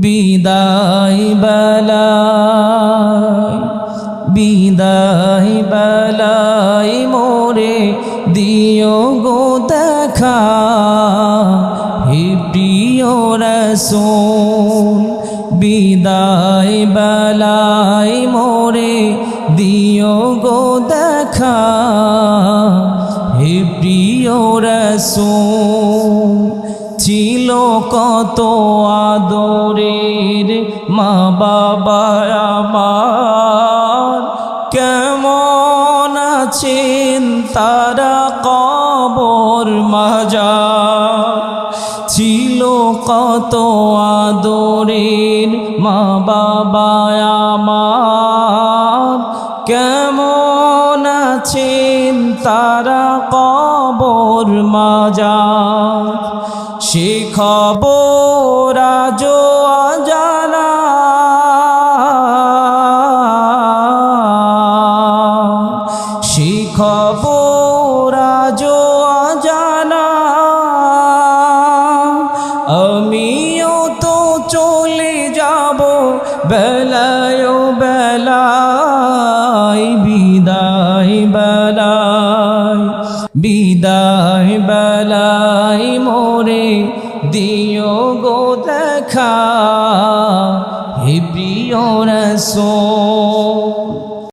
বিদায় বেলায় বিদায় বেলায় মোরে দিও গো দেখা হে প্রিয় রসুল। বিদায় বেলায় মোরে দিও গো দেখা হে প্রিয় রসুল। ছিল কত আদরের মা বাবা আমার। কেমন আছেন তারা কবর মাজা ছিল কত আদরের মা বাবা আমার। কেমন আছেন তারা কবর মাজা সে রাজো আজো জানা সে খবর আজো জানা আমিও তো চলে যাব বেলায় বেলায় বিদায় বেলায় মোরে দিও গো দেখা হে প্রিয় রসো